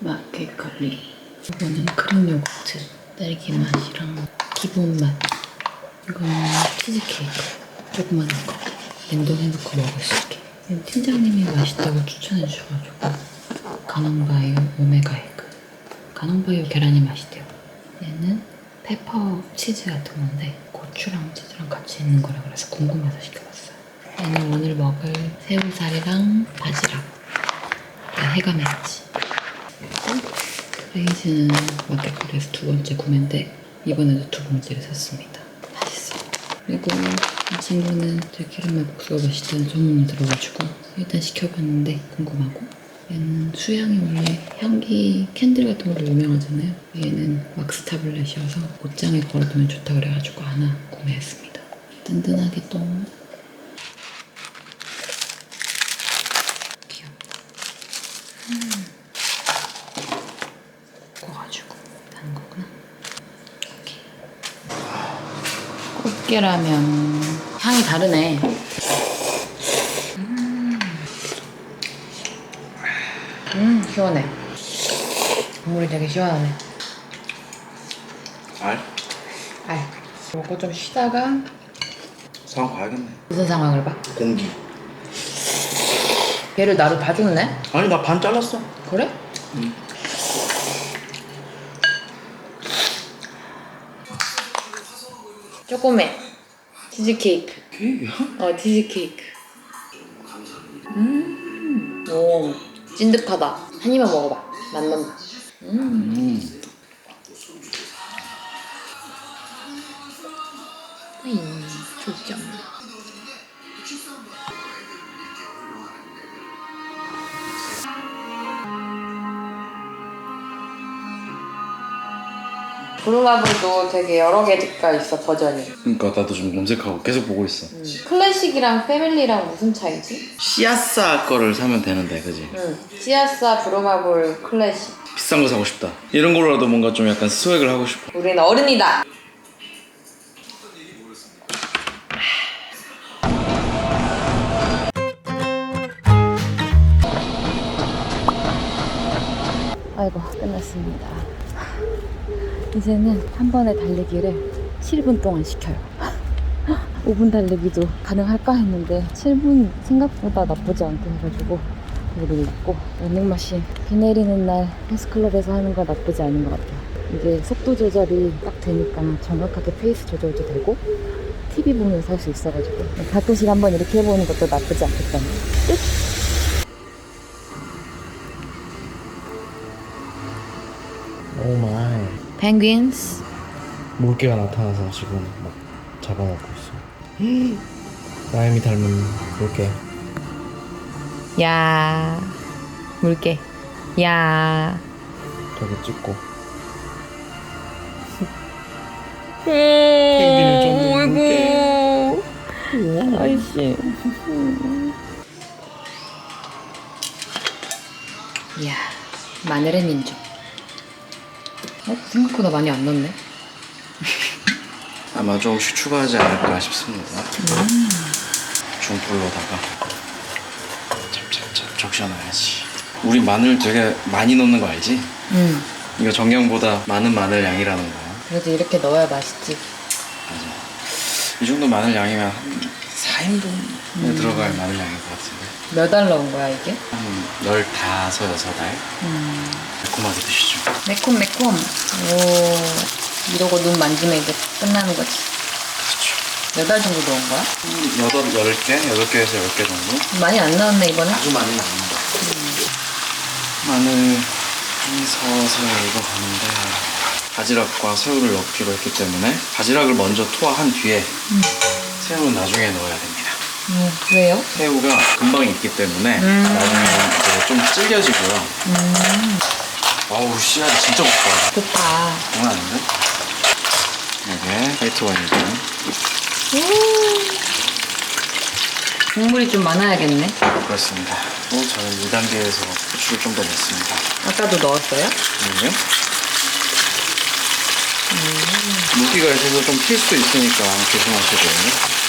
마켓컬리. 이거는 크림 요거트 딸기 맛이랑 기본 맛. 이거는 치즈케이크. 조그만 거. 냉동해놓고 먹을 수 있게. 팀장님이 맛있다고 추천해 주셔가지고. 가nom바이오 오메가 에그. 가nom바이오 계란이 맛있대요. 얘는 페퍼 치즈 같은 건데 고추랑 치즈랑 같이 있는 거라 그래서 궁금해서 시켜봤어요. 얘는 오늘 먹을 새우살이랑 바지락. 해가 맺지 레이즈는 마켓컬리에서 두 번째 구매인데 이번에도 두 번째를 샀습니다. 맛있어요. 그리고 이 친구는 제 기름맛 국수가 맛있다는 소문이 들어가지고 일단 시켜봤는데 궁금하고 얘는 수향이 원래 향기 캔들 같은 걸로 유명하잖아요. 얘는 왁스 타블렛이어서 옷장에 걸어두면 좋다 그래가지고 하나 구매했습니다. 든든하게 또 귀엽다. 구워가지고 하는 거구나. 오케이. 꽃게라면 향이 다르네. 음, 음 시원해. 국물이 되게 시원하네. 알? 알. 먹고 좀 쉬다가 상황 봐야겠네 무슨 상황을 봐? 공기 얘를 나로 다 줬네? 아니 나 반 잘랐어 그래? 응. 조금해. 치즈 케이크. 케이크야? 어, 치즈 케이크. 음, 오, 찐득하다. 한 입만 먹어봐. 맛난다. 음, 음 음, 좋죠. 브루마블도 되게 여러 개가 있어 버전이. 그러니까 나도 좀 검색하고 계속 보고 있어 음, 클래식이랑 패밀리랑 무슨 차이지? 씨앗사 거를 사면 되는데 그지? 응, 시아사 브루마블 클래식. 비싼 거 사고 싶다 이런 걸로라도 뭔가 좀 약간 스웩을 하고 싶어 우리는 어른이다. 아이고 끝났습니다. 이제는 한 번에 달리기를 7분 동안 시켜요. 5분 달리기도 가능할까 했는데 7분 생각보다 나쁘지 않게 해가지고 그래도 있고 런닝머신 비 내리는 날 헬스클럽에서 하는 거 나쁘지 않은 것 같아요. 이게 속도 조절이 딱 되니까 정확하게 페이스 조절도 되고 TV 보면서 할 수 있어가지고 가끔씩 한번 이렇게 해보는 것도 나쁘지 않겠다는 뜻? 오마 이 펭귄스 물개가 나타나서 지금 막 잡아먹고 있어 라임이 닮은 물개. 야 물개. 야. 저기 찍고. 펭귄을 좀 어이구 아이씨. 이야 마늘의 민족 어? 생각보다 많이 안 넣네. 아마 조금씩 추가하지 않을까 싶습니다. 중불로다가 찹찹찹 적셔놔야지. 우리 마늘 되게 많이 넣는 거 알지? 음. 이거 정량보다 많은 마늘 양이라는 거야. 그래도 이렇게 넣어야 맛있지. 이 정도 마늘 양이면 한 4인분에 들어갈 마늘 양인 것 같은데. 몇알 넣은 거야 이게? 한 15, 6알? 음 매콤하게 드시죠. 매콤 매콤. 오 이러고 눈 만지면 이제 끝나는 거지. 그렇죠. 몇알 정도 넣은 거야? 한 8, 10개? 8개에서 10개 정도? 많이 안 나왔네 이번에? 아주 많이 나옵니다. 마늘 한 서서 익어가는데 바지락과 새우를 넣기로 했기 때문에 바지락을 먼저 투하한 뒤에 새우는 나중에 넣어야 됩니다. 음, 왜요? 새우가 금방 익기 때문에 음. 나중에 이제 좀 질겨지고요 어우 씨앗이 진짜 곱다 좋다. 장난 아닌데? 이게 화이트 와인이고. 국물이 좀 많아야겠네. 그렇습니다. 또 저는 2단계에서 후추를 좀 더 넣습니다. 아까도 넣었어요? 그리고요 물기가 있어서 좀 튈수 있으니까 조심하시고요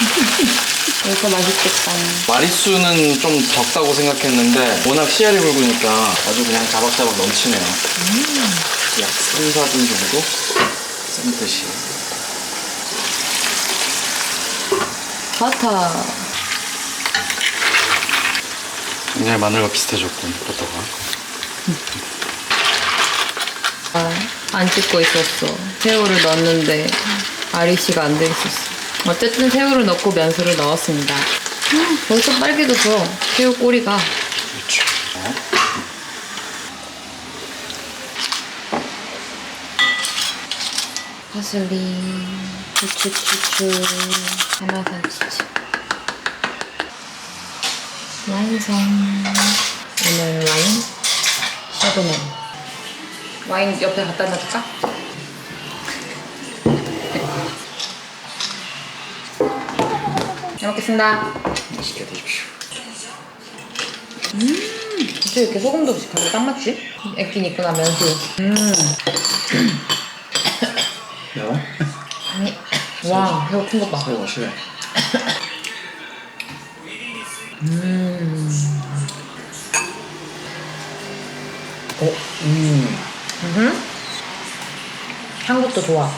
이거 맛있겠다. 마리수는 좀 적다고 생각했는데 워낙 씨알이 굵으니까 아주 그냥 자박자박 넘치네요. 약 3, 4분 정도 쌤 뜻이. 버터. 굉장히 마늘과 비슷해졌군 버터가. 아, 안 찍고 있었어. 새우를 넣었는데 아리씨가 안 돼 있었어. 어쨌든 새우를 넣고 면수를 넣었습니다. 음, 벌써 빨개져서 새우 꼬리가 그렇죠. 어? 파슬리, 후추추추, 하나산 치즈. 완성. 오늘 와인 샤도네. 와인 옆에 갖다 놔둘까? 먹겠습니다. 맛있게 드십시오. 어떻게 이렇게 소금도 없이 간이 딱 맞지? 액긴 있구나 면수. 음. 매워? 아니. 와, 이거 큰것 봐. 새우가 싫어. 음. 어? 음. 음. 향긋도 좋아.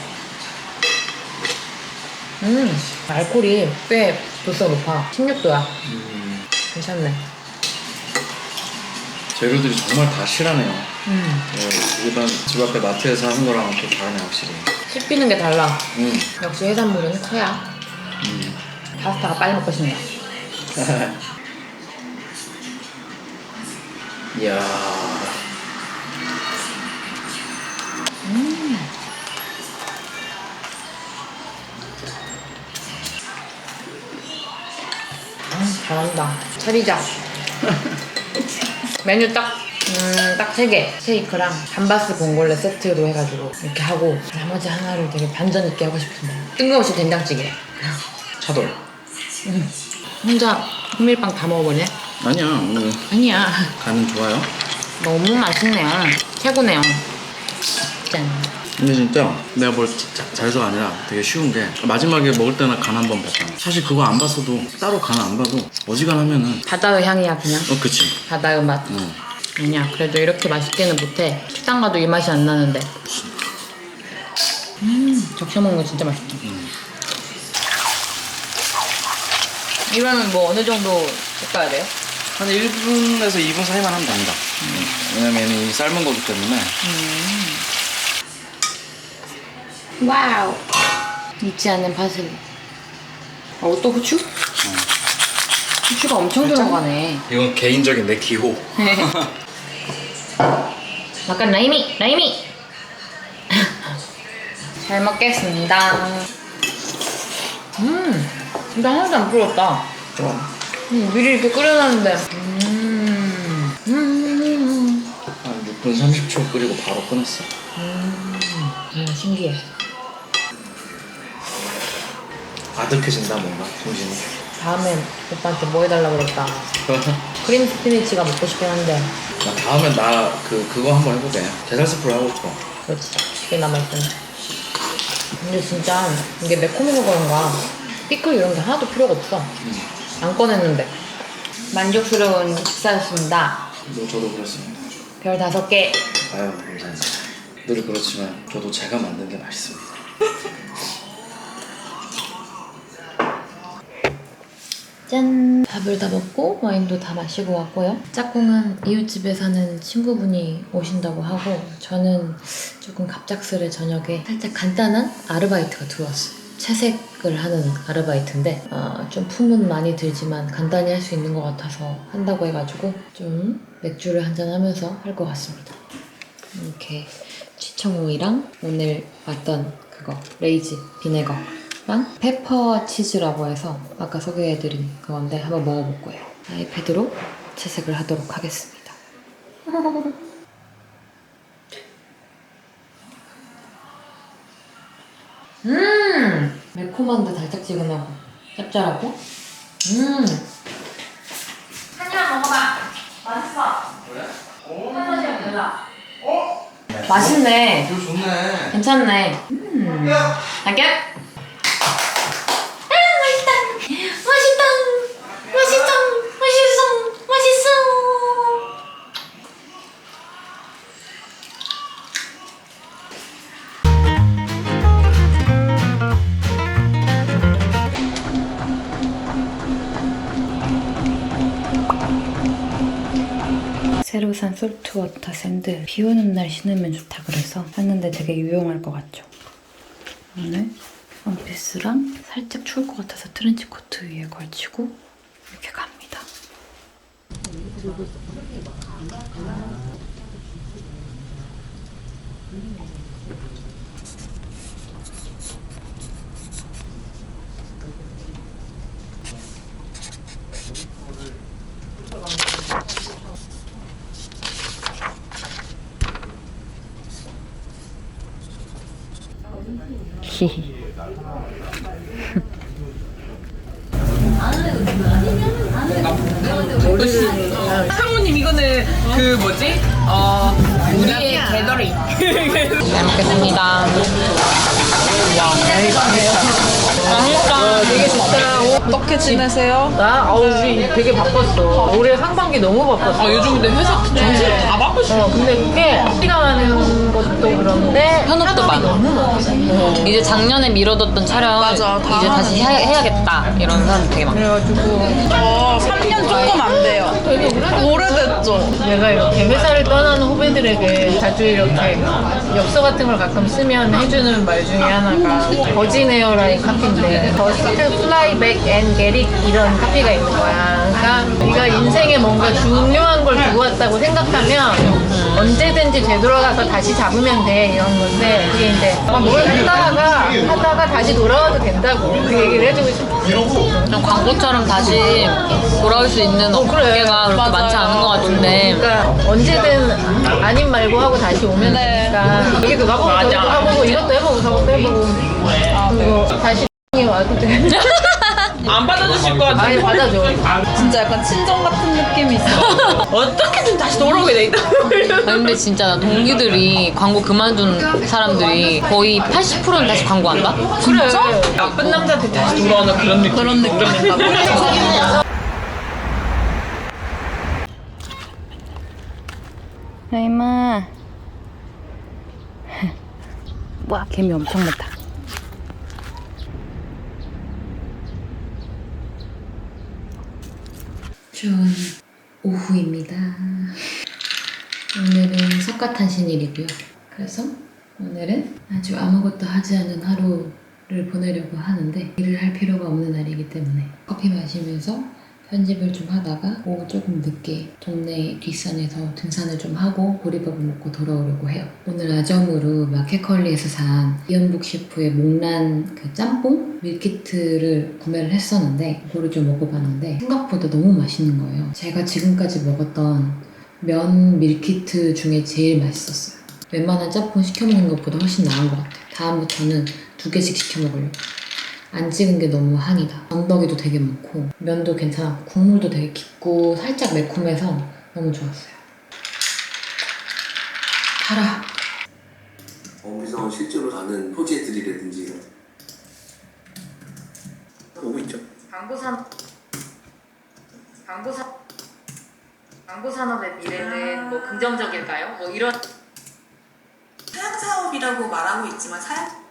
음, 알코올이 꽤 도수가 높아. 16도야. 음. 괜찮네. 재료들이 정말 다 실하네요. 음, 네, 일반 집 앞에 마트에서 하는 거랑 또 다르네 확실히. 씹히는 게 달라. 음. 역시 해산물은 커야. 음. 파스타가 빨리 먹고 싶네. 이야. 잘한다. 차리자. 메뉴 딱, 음, 딱 세 개. 스테이크랑 감바스 봉골레 세트로 해가지고 이렇게 하고 나머지 하나를 되게 반전 있게 하고 싶은데. 뜬금없이 된장찌개. 차돌. 혼자 호밀빵 다 먹어보네? 아니야 오늘 아니야. 간은 좋아요. 너무 맛있네요. 최고네요. 짠. 근데 진짜 내가 뭘 잘해서가 아니라 되게 쉬운 게 마지막에 먹을 때나 간 한 번 봤잖아. 사실 그거 안 봤어도 따로 간 안 봐도 어지간하면은 바다의 향이야, 그냥. 어 그치. 바다의 맛. 응. 아니야, 그래도 이렇게 맛있게는 못해. 식당 가도 이 맛이 안 나는데. 음, 적셔 먹는 거 진짜 맛있다. 이거는 뭐 어느 정도 볶아야 돼요? 한 1분에서 2분 사이만 하면 됩니다. 왜냐면 얘는 이미 삶은 거기 때문에 와우. 잊지 않는 파슬리. 어, 또 후추? 후추가 엄청 들어가네. 이건 개인적인 내 기호. 약간 라임이, 라임이. 잘 먹겠습니다. 음, 근데 하나도 안. 좋아. 음, 미리 이렇게 끓여놨는데. 음, 음, 한 6분 30초 끓이고 바로 끊었어. 음, 신기해. 아득해진다 뭔가 정신이. 다음엔 오빠한테 뭐 해달라고 그랬다. 크림 스피니치가 먹고 싶긴 한데. 나 다음엔 나 그 그거 한번 해보게. 게살 스프를 하고 싶어. 그렇지. 그게 남아있잖아. 근데 진짜 이게 매콤해서 그런가 피클 이런 게 하나도 필요가 없어. 안 꺼냈는데. 만족스러운 식사였습니다. 뭐 저도 그렇습니다. 별 다섯 개. 아유 감사합니다. 늘 그렇지만 저도 제가 만든 게 맛있습니다. 짠! 밥을 다 먹고 와인도 다 마시고 왔고요. 짝꿍은 이웃집에 사는 친구분이 오신다고 하고 저는 조금 갑작스레 저녁에 살짝 간단한 아르바이트가 들어왔어요. 채색을 하는 아르바이트인데 어, 좀 품은 많이 들지만 간단히 할 수 있는 것 같아서 한다고 해가지고 좀 맥주를 한잔 하면서 할 것 같습니다. 이렇게 치청오이랑 오늘 왔던 그거 레이즈 비네거 랑 페퍼 치즈라고 해서 아까 소개해드린 그건데 한번 먹어볼 거예요. 아이패드로 채색을 하도록 하겠습니다. 음 매콤한데 달짝지근하고 짭짤하고 음 한입 먹어봐 맛있어 그래? 한 번씩 몰라 맛있네 이거 좋네. 괜찮네. 음. 알게? 새로 산 솔트워터 샌드 비 오는 날 신으면 좋다 그래서 샀는데 되게 유용할 것 같죠? 오늘 원피스랑 살짝 추울 것 같아서 트렌치 코트 위에 걸치고 이렇게 갑니다. 상 그 뭐지? 어 우리의 개더리. 잘 먹겠습니다. 되게 좋다. 어떻게 지내세요? 나? 아 우리 되게 바빴어. 올해 상반기 너무 바빴어. 아 요즘 근데 회사 정신 다 바쁘시. 어, 근데 그게 시간 많은 것도 그런데 현업도 많아. 이제 작년에 미뤄뒀던 촬영 맞아, 다 이제 다시 해, 해야겠다 이런 사람 되게 많아. 어 3년 조금 안 돼요. 되게. 오래됐죠. 내가 이렇게 회사를 떠나는 후배들에게 자주 이렇게 엽서 같은 걸 가끔 쓰면 해주는 말 중에 하나가 버진 에어라인 카피인데 Just fly back get it 이런 카피가 있는 거야. 그러니까 네가 인생에 뭔가 중요한 걸 두고 왔다고 생각하면 언제든지 되돌아가서 다시 잡으면 돼 이런 건데 그게 이제 아, 뭘 했다가 하다가 다시 돌아와도 된다고 그 얘기를 해주고 싶어. 그냥 광고처럼 다시 돌아올 수 있는 업계가 그렇게 맞아요. 많지 않은 것 같은데 그러니까 언제든 아님 말고 하고 다시 오면 네. 되니까 여기도 가보고 저기도 가보고 이것도 해보고 저것도 해보고 그리고 다시 이 와도 돼. 안 받아주실 것 같아. 아니 받아줘. 진짜 약간 친정 같은 느낌이 있어. 어떻게든 다시 돌아오게 돼 있다. 근데 진짜 나 동기들이 광고 그만둔 사람들이 거의 80%는 다시 광고한다? 그래. 나쁜 남자한테 다시 돌아오는 그런 느낌. 그런 느낌인가. 야 임마 와 개미 엄청 많다 좋은 오후입니다. 오늘은 석가탄신일이고요. 그래서 오늘은 아주 아무것도 하지 않은 하루를 보내려고 하는데 일을 할 필요가 없는 날이기 때문에 커피 마시면서 편집을 좀 하다가 오후 조금 늦게 동네 뒷산에서 등산을 좀 하고 보리밥을 먹고 돌아오려고 해요. 오늘 아점으로 마켓컬리에서 산 이연복 셰프의 목란 그 짬뽕 밀키트를 구매를 했었는데 그거를 좀 먹어봤는데 생각보다 너무 맛있는 거예요. 제가 지금까지 먹었던 면 밀키트 중에 제일 맛있었어요. 웬만한 짬뽕 시켜 먹는 것보다 훨씬 나은 것 같아요. 다음부터는 두 개씩 시켜 먹으려고. 안 찍은 게 너무 한이다. 언덕이도 되게 많고 면도 괜찮았고 국물도 되게 깊고 살짝 매콤해서 너무 좋았어요. 달아. 어미성 실제로 가는 프로젝트들이라든지 오고 있죠. 광고산 광고산 광고 산업의 미래는 뭐 긍정적일까요? 뭐 이런 사양 사업이라고 말하고 있지만 사양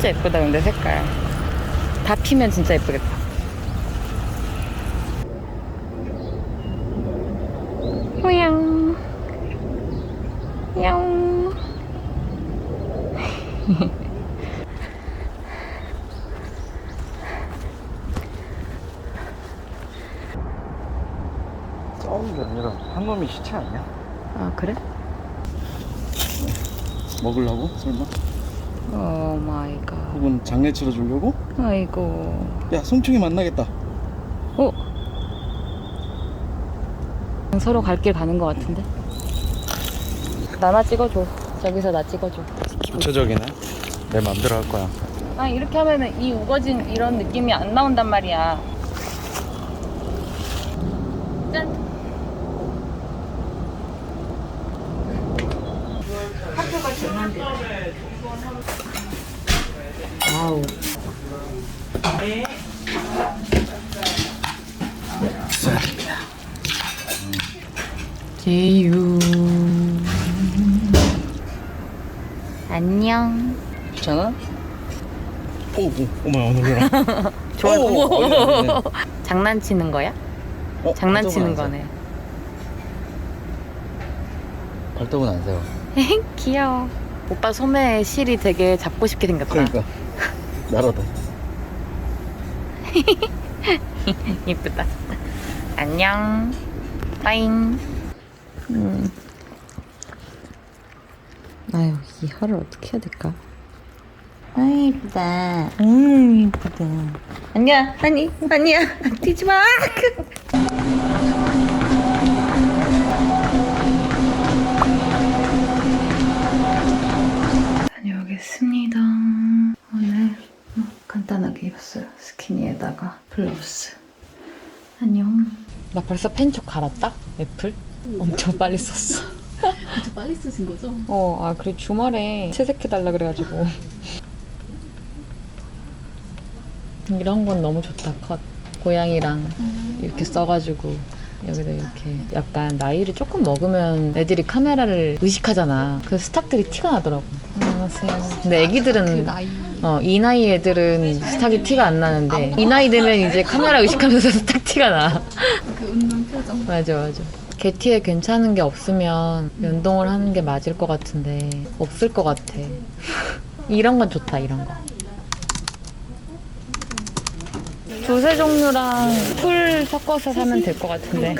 진짜 예쁘다 근데 색깔. 다 피면 진짜 예쁘겠다. 호양. 야옹. 싸우는 게 아니라 한 놈이 시체 아니야? 아 그래? 먹으려고? 설마? 오 마이 갓. 혹은 장례 치러주려고? 아이고. 야 송충이 만나겠다 어? 서로 갈 길 가는 것 같은데? 나나 찍어줘. 저기서 나 찍어줘. 구체적이네 내 맘대로 할 거야 아 이렇게 하면은 이 우거진 이런 느낌이 안 나온단 말이야. 와우. 제유. 안녕. 괜찮아? 오, 오, 어머야 놀래라. 좋아. 오, 오, 오, 오. 장난치는 거야? 어, 장난치는 발톱은 거네. 발톱은 안 세워. 귀여워. 오빠 소매 실이 되게 잡고 싶게 생겼다. 그러니까 나라도. 이쁘다. 안녕. 빠잉. 음. 아유, 이 혀를 어떻게 해야 될까? 아, 이쁘다. 음, 이쁘다. 아니야, 아니, 아니야. 뛰지 마. 다녀오겠습니다. 입었어요. 스키니에다가 블라우스. 안녕. 나 벌써 펜촉 갈았다? 애플? 엄청 빨리 썼어. 아주 빨리 쓰신 거죠? 어, 아, 그래, 주말에 채색해달라 그래가지고. 이런 건 너무 좋다, 컷. 고양이랑 이렇게 써가지고. 여기다 이렇게 약간 나이를 조금 먹으면 애들이 카메라를 의식하잖아. 그 스탁들이 티가 나더라고. 안녕하세요. 근데 애기들은 어, 이 나이 애들은 스탁이 티가 안 나는데 이 나이 되면 이제 카메라 의식하면서 스탁 티가 나. 그 웃는 표정. 맞아 맞아 개티에 괜찮은 게 없으면 연동을 하는 게 맞을 것 같은데 없을 것 같아 이런 건 좋다 이런 거 두세 종류랑 풀 섞어서 사면 될 것 같은데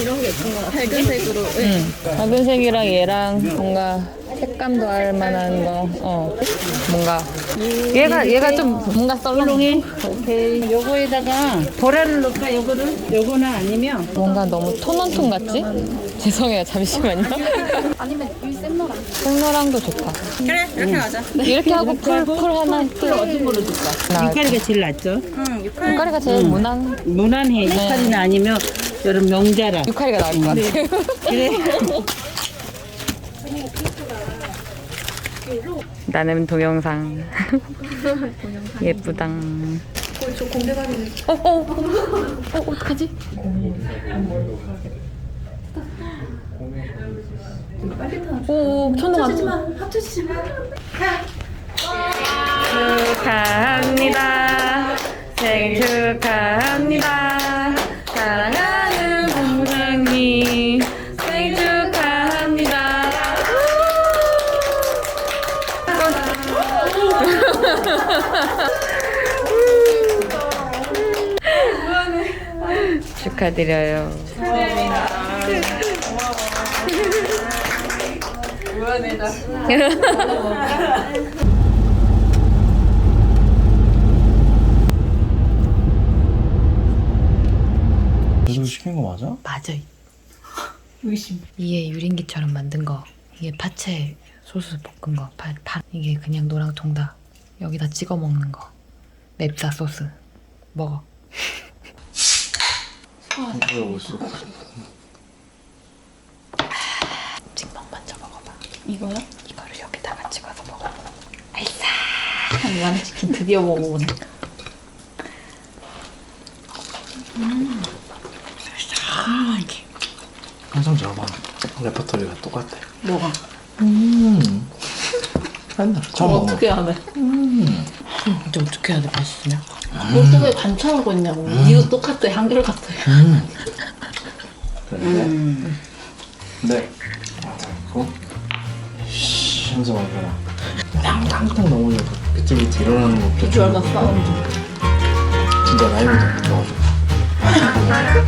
이런 게 예쁜 거 같아. 밝은 색으로. 응. 밝은 색이랑 얘랑 뭔가 색감도 알 만한 거. 어. 뭔가 얘가 얘가 좀 뭔가 썰렁해. 오케이. 요거에다가 보라를 넣을까? 요거를? 요거는 아니면 뭔가 너무 톤온톤 같지? 죄송해요. 잠시만요. 아니면 이 쌤너랑. 생노랑도 좋다. 그래 이렇게 하자. 이렇게 하고 풀, 풀 하나 풀 어떤 걸로 줄까? 육칼이가 제일 낫죠? 육칼이가 제일 무난 무난해. 육칼이는 아니면 여름 명자라. 육칼이가 나을 것 같아. 그래. 나는 동영상. 예쁘당. 저 공대 다니는. 어, 어, 어, 어, 어떡하지? 빨리 타. 오, 천둥 안 마. 합쳐지지 마. 축하합니다. 생일 축하합니다. 축하드려요. 이거 시킨 거 맞아? 맞아. 의심. 이게 유린기처럼 만든 거. 이게 파채 소스 볶은 거. 파, 파. 이게 그냥 노랑 통닭. 여기다 찍어 먹는 거. 맵다 소스. 먹어. 이거 어딨어? 찍먹 먼저 먹어봐. 이거요? 이거를 여기다가 찍어서 먹어. 양치킨 드디어 먹어보네. 항상 저봐 레퍼토리가 똑같아. 뭐가? 음. 한다. 처음 먹어. 어떻게 하네? 이제 어떻게 해야 돼, 맛있으면? 왜 관찰하고 있냐고. 이거 똑같아. 한결 같아. 음. 그런데. 네. 그리고 씨, 하면서 말해라. 땅땅땅 넘어져서 그때 그때 일어나는 것도 비주얼과 사운드. 진짜 나이보다 못해가지고.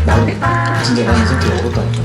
나는 진짜 나는 선택 어렵다니까.